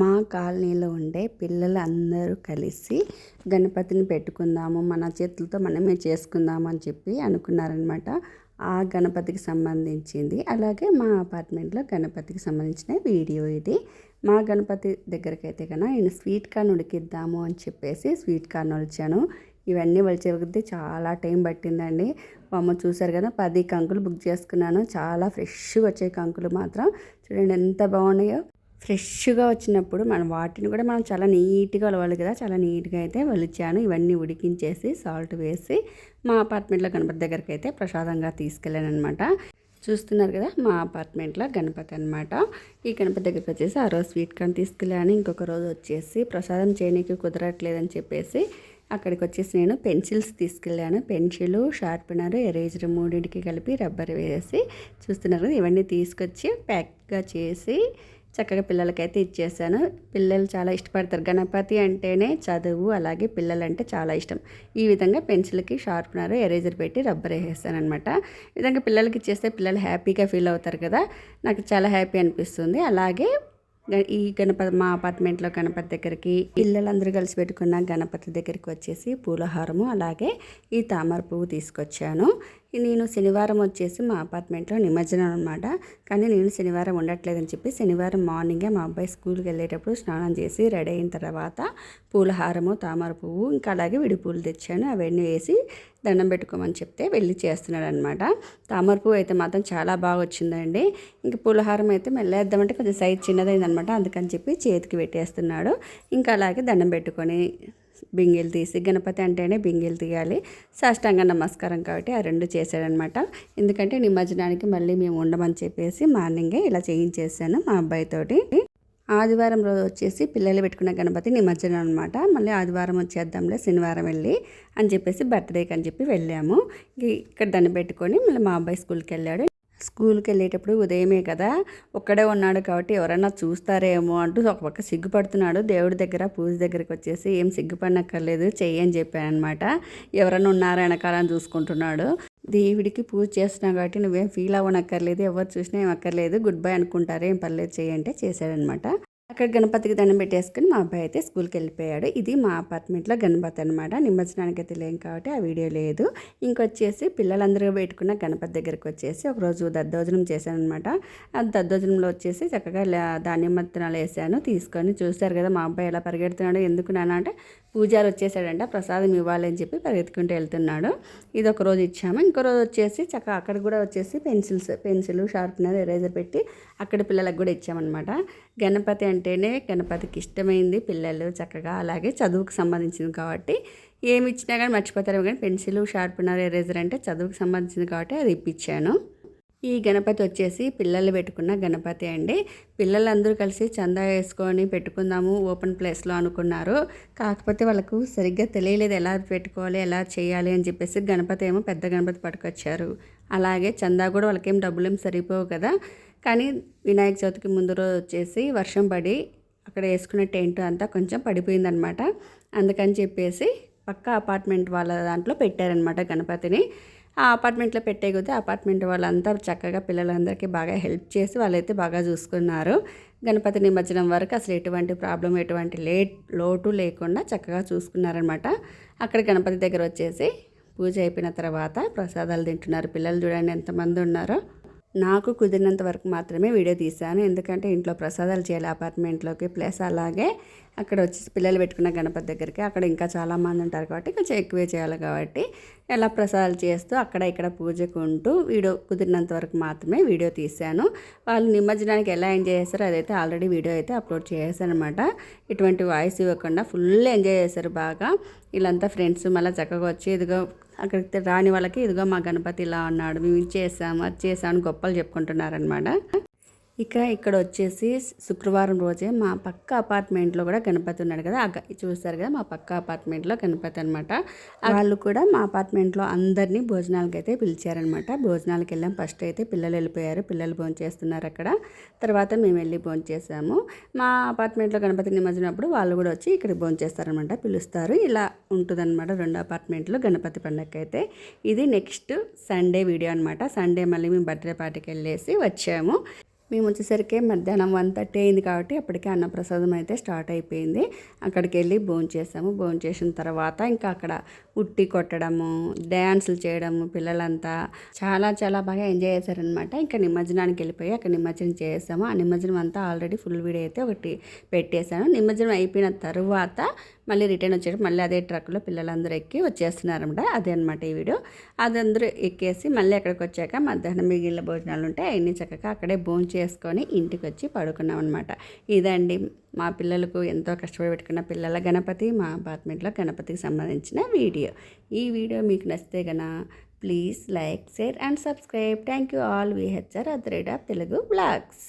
మా కాలనీలో ఉండే పిల్లలు అందరూ కలిసి గణపతిని పెట్టుకుందాము మన చేతులతో మనమే చేసుకుందాము అని చెప్పి అనుకున్నారనమాట. ఆ గణపతికి సంబంధించింది. అలాగే మా అపార్ట్మెంట్లో గణపతికి సంబంధించిన వీడియో ఇది. మా గణపతి దగ్గరికి అయితే కన్నా నేను స్వీట్ కార్న్ ఉడికిద్దాము అని చెప్పేసి స్వీట్ కార్న్ వచ్చాను ఇవన్నీ వలిచే చాలా టైం పట్టిందండి. అమ్మ చూసారు కదా పది కంకులు బుక్ చేసుకున్నాను. చాలా ఫ్రెష్గా వచ్చే కంకులు మాత్రం. చూడండి ఎంత బాగున్నాయో. ఫ్రెష్గా వచ్చినప్పుడు మనం వాటిని కూడా మనం చాలా నీట్గా వలవాలి కదా చాలా నీట్గా అయితే వలిచాను. ఇవన్నీ ఉడికించేసి సాల్ట్ వేసి మా అపార్ట్మెంట్లో గణపతి దగ్గరికి అయితే ప్రసాదంగా తీసుకెళ్ళాను అనమాట చూస్తున్నారు కదా మా అపార్ట్మెంట్లో గణపతి అనమాట ఈ గణపతి దగ్గరికి వచ్చేసి ఆ రోజు స్వీట్ కార్న్ తీసుకెళ్ళాను. ఇంకొక రోజు వచ్చేసి ప్రసాదం చేయడానికి కుదరట్లేదని చెప్పేసి అక్కడికి వచ్చేసి నేను పెన్సిల్స్ తీసుకెళ్ళాను. పెన్సిల్ షార్పెనర్ ఎరేజర్ మూడింటికి కలిపి రబ్బర్ వేసి చూస్తున్నారు ఇవన్నీ తీసుకొచ్చి ప్యాక్గా చేసి చక్కగా పిల్లలకైతే ఇచ్చేసాను. పిల్లలు చాలా ఇష్టపడతారు. గణపతి అంటేనే చదువు అలాగే పిల్లలు అంటే చాలా ఇష్టం. ఈ విధంగా పెన్సిల్కి షార్ప్నర్ ఎరేజర్ పెట్టి రబ్బర్ వేసేస్తాను అనమాట ఈ విధంగా పిల్లలకి ఇచ్చేస్తే పిల్లలు హ్యాపీగా ఫీల్ అవుతారు కదా. నాకు చాలా హ్యాపీ అనిపిస్తుంది. అలాగే ఈ గణపతి మా అపార్ట్మెంట్లో గణపతి దగ్గరికి పిల్లలందరూ కలిసి పెట్టుకున్న గణపతి దగ్గరికి వచ్చేసి పూలహారము అలాగే ఈ తామర పువ్వు తీసుకొచ్చాను. నేను శనివారం వచ్చేసి మా అపార్ట్మెంట్లో నిమజ్జనం అనమాట కానీ నేను శనివారం ఉండట్లేదని చెప్పి శనివారం మార్నింగే మా అబ్బాయి స్కూల్కి వెళ్ళేటప్పుడు స్నానం చేసి రెడీ అయిన తర్వాత పూలహారము తామర పువ్వు ఇంకా అలాగే విడి పూలు తెచ్చాను. అవన్నీ వేసి దండం పెట్టుకోమని చెప్తే వెళ్ళి చేస్తున్నాడు అనమాట తామర పువ్వు అయితే మాత్రం చాలా బాగా వచ్చిందండి. ఇంక పూలహారం అయితే మెల్లేద్దామంటే కొంచెం సైజ్ చిన్నదైందనమాట అందుకని చెప్పి చేతికి పెట్టేస్తున్నాడు. ఇంకా అలాగే దండం పెట్టుకొని బింగిల్ తీసి గణపతి అంటేనే బింగిల్ తీయాలి. సాష్టాంగ నమస్కారం కాబట్టి ఆ రెండు చేశాడనమాట. ఎందుకంటే నిమజ్జనానికి మళ్ళీ మేము ఉండమని చెప్పేసి మార్నింగే ఇలా చేయించేసాను మా అబ్బాయితోటి ఆదివారం రోజు వచ్చేసి పిల్లలు పెట్టుకున్న గణపతి నిమజ్జనం అనమాట. మళ్ళీ ఆదివారం వచ్చేద్దాంలే శనివారం వెళ్ళి అని చెప్పేసి బర్త్డేకి అని చెప్పి వెళ్ళాము. ఇక్కడ దాన్ని పెట్టుకొని మళ్ళీ మా అబ్బాయి స్కూల్కి వెళ్ళాడు. స్కూల్కి వెళ్ళేటప్పుడు ఉదయమే కదా ఒక్కడే ఉన్నాడు కాబట్టి ఎవరన్నా చూస్తారేమో అంటూ ఒక పక్క సిగ్గుపడుతున్నాడు. దేవుడి దగ్గర పూజ దగ్గరికి వచ్చేసి ఏం సిగ్గుపడనక్కర్లేదు చెయ్యి అని చెప్పాను అనమాట ఎవరన్నా ఉన్నారా వెనకాలని చూసుకుంటున్నాడు. దేవుడికి పూజ చేస్తున్నావు కాబట్టి నువ్వేం ఫీల్ అవ్వనక్కర్లేదు ఎవరు చూసినా ఏం అక్కర్లేదు గుడ్ బై అనుకుంటారు ఏం పర్లేదు చేయంటే చేశాడనమాట అక్కడ గణపతికి దండం పెట్టేసుకుని మా అబ్బాయి అయితే స్కూల్కి వెళ్ళిపోయాడు. ఇది మా అపార్ట్మెంట్లో గణపతి అనమాట నిమజ్జనానికి అయితే లేం కాబట్టి ఆ వీడియో లేదు. ఇంకొచ్చేసి పిల్లలందరూ పెట్టుకున్న గణపతి దగ్గరికి వచ్చేసి ఒకరోజు దద్దోజనం చేశాను అనమాట ఆ దద్దోజనంలో వచ్చేసి చక్కగా ధాన్యం మత్తనాలు వేసాను తీసుకొని చూశారు కదా మా అబ్బాయి ఎలా పరిగెడుతున్నాడు ఎందుకు నాన్న అంటే పూజారి వచ్చేసాడంట ప్రసాదం ఇవ్వాలని చెప్పి పరిగెత్తుకుంటూ వెళ్తున్నాడు. ఇది ఒక రోజు ఇచ్చాము. ఇంకో రోజు వచ్చేసి చక్కగా అక్కడ కూడా వచ్చేసి పెన్సిల్స్ పెన్సిల్ షార్ప్నర్ ఎరేజర్ పెట్టి అక్కడ పిల్లలకు కూడా ఇచ్చామన్నమాట. గణపతి అంటేనే గణపతికి ఇష్టమైంది పిల్లలు చక్కగా. అలాగే చదువుకు సంబంధించింది కాబట్టి ఏమి ఇచ్చినా కానీ మర్చిపోతారు కానీ పెన్సిల్ షార్ప్నర్ ఎరేజర్ అంటే చదువుకు సంబంధించింది కాబట్టి అది ఇప్పించాను. ఈ గణపతి వచ్చేసి పిల్లలు పెట్టుకున్న గణపతి అండి. పిల్లలందరూ కలిసి చందా వేసుకొని పెట్టుకుందాము ఓపెన్ ప్లేస్లో అనుకున్నారు. కాకపోతే వాళ్ళకు సరిగ్గా తెలియలేదు ఎలా పెట్టుకోవాలి ఎలా చేయాలి అని చెప్పేసి గణపతి ఏమో పెద్ద గణపతి పట్టుకొచ్చారు. అలాగే చందా కూడా వాళ్ళకేం డబ్బులు ఏం సరిపోవు కదా. కానీ వినాయక చవితికి ముందు రోజు వచ్చేసి వర్షం పడి అక్కడ వేసుకున్న టెంట్ అంతా కొంచెం పడిపోయిందనమాట. అందుకని చెప్పేసి పక్క అపార్ట్మెంట్ వాళ్ళ దాంట్లో పెట్టారనమాట గణపతిని. ఆ అపార్ట్మెంట్లో పెట్టే కొద్దీ అపార్ట్మెంట్ వాళ్ళంతా చక్కగా పిల్లలందరికీ బాగా హెల్ప్ చేసి వాళ్ళైతే బాగా చూసుకున్నారు. గణపతి నిమజ్జనం వరకు అసలు ఎటువంటి ప్రాబ్లం ఎటువంటి లేట్ లోటు లేకుండా చక్కగా చూసుకున్నారనమాట అక్కడ గణపతి దగ్గర వచ్చేసి పూజ అయిపోయిన తర్వాత ప్రసాదాలు తింటున్నారు. పిల్లలు చూడండి ఎంతమంది ఉన్నారో. నాకు కుదిరినంత వరకు మాత్రమే వీడియో తీశాను. ఎందుకంటే ఇంట్లో ప్రసాదాలు చేయాలి అపార్ట్మెంట్లోకి ప్లస్ అలాగే అక్కడ వచ్చి పిల్లలు పెట్టుకున్న గణపతి దగ్గరికి అక్కడ ఇంకా చాలామంది ఉంటారు కాబట్టి కొంచెం ఎక్కువే చేయాలి కాబట్టి ఎలా ప్రసాదాలు చేస్తూ అక్కడ ఇక్కడ పూజకు ఉంటూ వీడియో కుదిరినంత వరకు మాత్రమే వీడియో తీశాను. వాళ్ళు నిమజ్జనానికి ఎలా ఎంజాయ్ చేస్తారో అదైతే ఆల్రెడీ వీడియో అయితే అప్లోడ్ చేశాను అనమాట ఇటువంటి వాయిస్ ఇవ్వకుండా ఫుల్ ఎంజాయ్ చేశారు బాగా. వీళ్ళంతా ఫ్రెండ్స్ మళ్ళీ చక్కగా వచ్చి ఇదిగో అక్కడికి రాని వాళ్ళకి ఇదిగో మా గణపతి ఇలా ఉన్నాడు మేము ఇది చేసాము అది చేసాము అని గొప్పలు చెప్పుకుంటున్నారనమాట ఇక ఇక్కడ వచ్చేసి శుక్రవారం రోజే మా పక్క అపార్ట్మెంట్లో కూడా గణపతి ఉన్నాడు కదా. చూస్తారు కదా మా పక్క అపార్ట్మెంట్లో గణపతి అనమాట వాళ్ళు కూడా మా అపార్ట్మెంట్లో అందరినీ భోజనాలకి అయితే పిలిచారనమాట భోజనాలకు వెళ్ళాం. ఫస్ట్ అయితే పిల్లలు వెళ్ళిపోయారు. పిల్లలు భోజనం చేస్తున్నారు అక్కడ. తర్వాత మేము వెళ్ళి భోజనం చేసాము. మా అపార్ట్మెంట్లో గణపతి నిమజ్జనప్పుడు వాళ్ళు కూడా వచ్చి ఇక్కడ భోజనం చేస్తారనమాట పిలుస్తారు. ఇలా ఉంటుందన్నమాట రెండు అపార్ట్మెంట్లో గణపతి పండగకి అయితే. ఇది నెక్స్ట్ సండే వీడియో అనమాట సండే మళ్ళీ మేము బర్త్డే పార్టీకి వెళ్ళేసి వచ్చాము. మేము వచ్చేసరికి మధ్యాహ్నం వన్ థర్టీ అయింది కాబట్టి అప్పటికే అన్నప్రసాదం అయితే స్టార్ట్ అయిపోయింది. అక్కడికి వెళ్ళి భోజనం చేసాము. భోజనం చేసిన తర్వాత ఇంకా అక్కడ ఉట్టి కొట్టడము డ్యాన్సులు చేయడము పిల్లలంతా చాలా చాలా బాగా ఎంజాయ్ చేశారనమాట ఇంకా నిమజ్జనానికి వెళ్ళిపోయి అక్కడ నిమజ్జనం చేసాము. ఆ నిమజ్జనం అంతా ఆల్రెడీ ఫుల్ వీడియో అయితే ఒకటి పెట్టేశాను. నిమజ్జనం అయిపోయిన తర్వాత మళ్ళీ రిటర్న్ వచ్చేటప్పుడు మళ్ళీ అదే ట్రక్లో పిల్లలందరూ ఎక్కి వచ్చేస్తున్నారన్నమాట అదే అనమాట ఈ వీడియో. అదందరూ ఎక్కేసి మళ్ళీ అక్కడికి వచ్చాక మధ్యాహ్నం మిగిలిన భోజనాలు ఉంటే అవన్నీ చక్కగా అక్కడే భోజనం చేసుకొని ఇంటికి వచ్చి పడుకున్నాం అనమాట ఇదండి మా పిల్లలకు ఎంతో కష్టపడి పెట్టుకున్న పిల్లల గణపతి మా అపార్ట్మెంట్లో గణపతికి సంబంధించిన వీడియో. ఈ వీడియో మీకు నచ్చితే గన please like share and subscribe. Thank you all. VHR at the rate of Telugu blogs.